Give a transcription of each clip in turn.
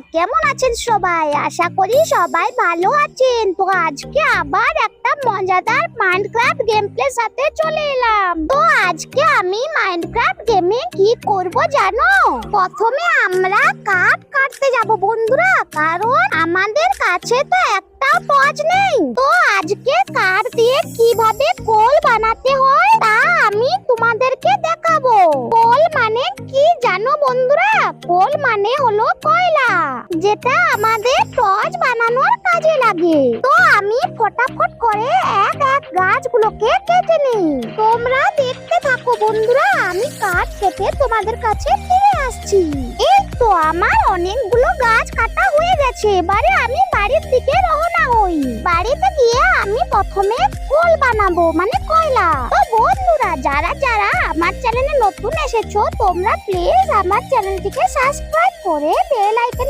কেমন আছেন সবাই? আশা করি সবাই ভালো আছেন। তো আজকে আবার একটা মজাদার মাইনক্রাফট গেম প্লে সাথে চলে এলাম। তো আজকে আমি মাইনক্রাফট গেমে কি করব জানো? প্রথমে আমরা কাঠ কাটতে যাব বন্ধুরা। কারণ আমাদের কাছে তো একটা টর্চ নেই। তো আজকে কাঠ দিয়ে কীভাবে কোল বানাতে হয় তা আমি তোমাদেরকে দেখাবো। কোল মানে কি জানো বন্ধুরা? কোল মানে হলো কয়লা যেটা আমাদের টর্চ বানানোর কাজে লাগে। তো আমি ফটাফট করে এক এক গাছগুলোকে কেটে নিই। তোমরা দেখতে থাকো বন্ধুরা, আমি কাঠ কেটে তোমাদের কাছে ফিরে আসছি। এই তো আমার অনেকগুলো গাছ কাটা হয়ে গেছে, এবারে আমি বাড়ির দিকে রওনা হই। বাড়িতে গিয়ে আমি প্রথমে কোল বানাবো মানে কয়লা। তো বন্ধুরা, যারা যারা আমার চ্যানেলে নতুন এসেছ, তোমরা প্লিজ আমার চ্যানেলটিকে সাবস্ক্রাইব করে বেল আইকন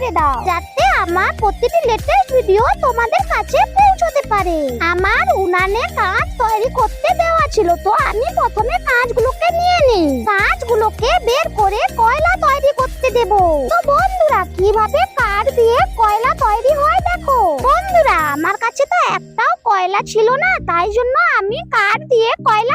করে দাও, যাতে আমার প্রতিটি লেটেস্ট ভিডিও তোমাদের কাছে পৌঁছতে পারে। আমার উনানে কাঁচ তৈরি করতে দেওয়া ছিল, তো আমি প্রথমে কাঁচগুলোকে নিয়ে নিই। কাঁচগুলোকে বের করে কয়লা তৈরি করতে দেব। তো বন্ধুরা, কীভাবে কাঠ দিয়ে কয়লা তৈরি হয় দেখো? বন্ধুরা, আমার কাছে তো একটাও কয়লা ছিল না, তাই জন্য আমি কাঠ দিয়ে কয়লা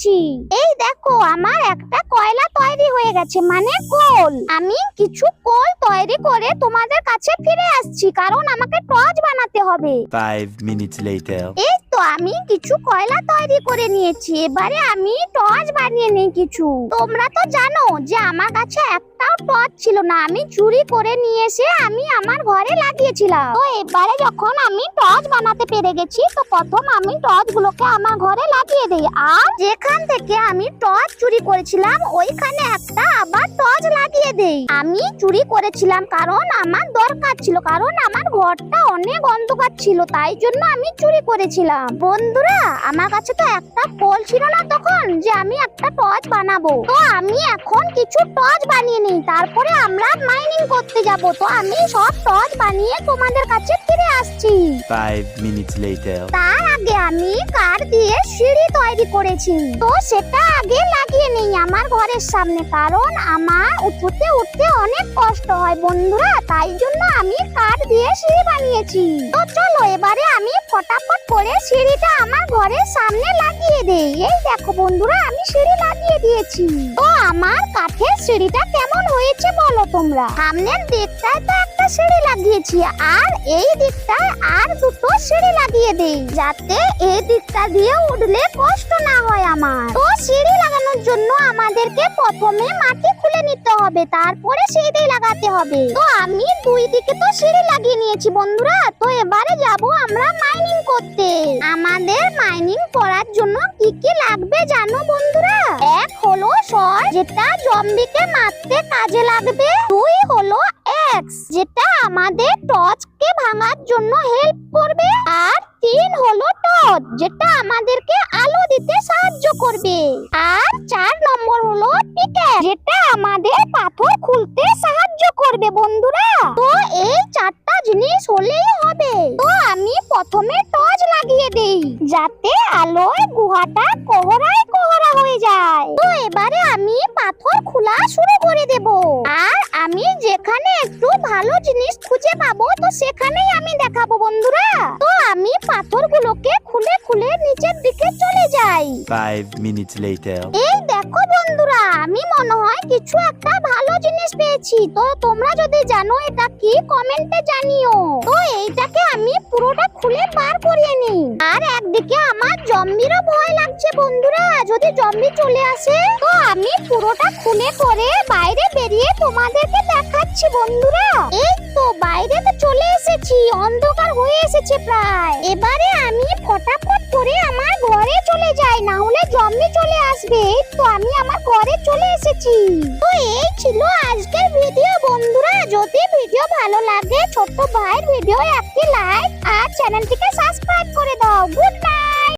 নিয়েছি এই দেখো আমার একটা কয়লা তৈরি হয়ে গেছে মানে কোল। আমি কিছু কোল তৈরি করে তোমাদের কাছে ফিরে আসছি কারণ আমাকে টর্চ বানাতে হবে। 5 minutes later. এই তো আমি কিছু কয়লা তৈরি করে নিয়েছি এবারে আমি টর্চ বানিয়ে নিই কিছু। তোমরা তো জানো যে আমার কাছে একটাও টর্চ ছিল না, আমি চুরি করে নিয়ে এসে আমি আমার ঘরে লাগিয়েছিলাম। তো এবারে যখন আমি টর্চ বানাতে পেরে গেছি, তো প্রথম আমি টর্চ গুলোকে আমার ঘরে লাগিয়ে দিই। আর যেখান থেকে আমি টর্চ চুরি করেছিলাম, ওইখানে একটা আবার টর্চ লাগিয়ে দেই। আমি চুরি করেছিলাম কারণ আমার দরকার ছিল, কারণ আমার ঘরটা অনেক অন্ধকার ছিল, তাই জন্য আমি চুরি করেছিলাম। বন্ধুরা, আমার কাছে তো একটা কল ছিল না তখন যে আমি একটা টর্চ বানাবো। তো আমি এখন কিছু টর্চ বানিয়ে নিই তারপরে আমরা মাইনিং করতে যাব। তো আমি সব টর্চ বানিয়ে তোমাদের কাছে ফিরে আসছি। Five minutes later. তার আগে আমি কাঠ দিয়ে সিঁড়ি তৈরি করেছি। তো সেটা আগে লাগিয়ে নেই আমার ঘরের সামনে কারণ আমার উঠতে উঠতে অনেক কষ্ট হয় বন্ধুরা তাই জন্য আমি কাঠ দিয়ে সিঁড়ি বানিয়েছি। তো চলো এবারে আমি ফটাফট করে সিঁড়িটা আমার ঘরের সামনে লাগিয়ে দেই। এই দেখো বন্ধুরা আমি সিঁড়ি লাগিয়ে দিয়েছি। তো আমার কাঠের সিঁড়িটা কেমন হয়েছে বলো তোমরা। সামনের দিকটায় তো একটা সিঁড়ি লাগিয়েছি, আর এই দিকটায় আর দুটো সিঁড়ি লাগিয়ে দেই, যাতে এই দিকটা দিয়ে উঠলে কষ্ট না হয় আমার। তো সিঁড়ি লাগানোর জন্য আমাদেরকে প্রথমে মাটি খুলে নিতে হবে, তারপরে সিঁড়ি লাগাতে হবে। তো আমি দুই দিকে তো সিঁড়ি লাগিয়ে নিয়েছি বন্ধুরা, তো এবারে যাব আমরা মাইনিং করতে। আমাদের মাইনিং করার জন্য কি কি লাগবে জানো বন্ধুরা? এক যেটা জম্বিকে মারতে কাজে লাগবে, দুই হলো এক্স যেটা আমাদের টর্চকে ভাঙার জন্য হেল্প করবে, আর তিন হলো টর্চ যেটা আমাদেরকে আলো দিতে সাহায্য করবে। আর চার নম্বর হলো পিকে যেটা আমাদের পাথর খুলতে সাহায্য করবে বন্ধুরা। তো এই চারটা জিনিস হলেই হবে। তো আমি প্রথমে টর্চ লাগিয়ে দেই যাতে আলোয় গুহাটা কোহরায় কোহরা হয়ে যায়। তো এবারে আমি পাথর খোলা শুরু করে দেব। আর আমি যেখানে একটু ভালো জিনিস খুঁজে পাবো তো সেখানেই আমি দেখাবো বন্ধুরা। তো আমি পাথরগুলোকে খুলে খুলে নিচের দিকে চলে যাই। Five minutes later. এই দেখো বন্ধুরা, আমি মনে হয় কিছু একটা ভালো জিনিস পেয়েছি। তো তোমরা যদি জানো এটা কি কমেন্টে জানিও। তো এইটাকে আমি পুরোটা খুলে বার করিয়ে নিই। আর একদিকে আমার জম্বিরও ভয় লাগছে বন্ধুরা, যদি জম্বি চলে আসে, তো আমি পুরোটা খুলে করে বাইরে বেরিয়ে তোমাদেরকে দেখাচ্ছি বন্ধুরা। এই তো বাইরে তো চলে এসেছি, অন্ধকার হয়ে এসেছে প্রায়। এবারে আমি ফটাফট করে আমার ঘরে চলে যাই না হলে জম্বি চলে আসবে, তো আমি আমার ঘরে চলে এসেছি। তো এই ছিল আজকের ভিডিও বন্ধুরা, যদি ভিডিও ভালো লাগে, ছোট্ট ভাইয়ের ভিডিও একটি লাইক আর চ্যানেলটিকে সাবস্ক্রাইব করে দাও। Good night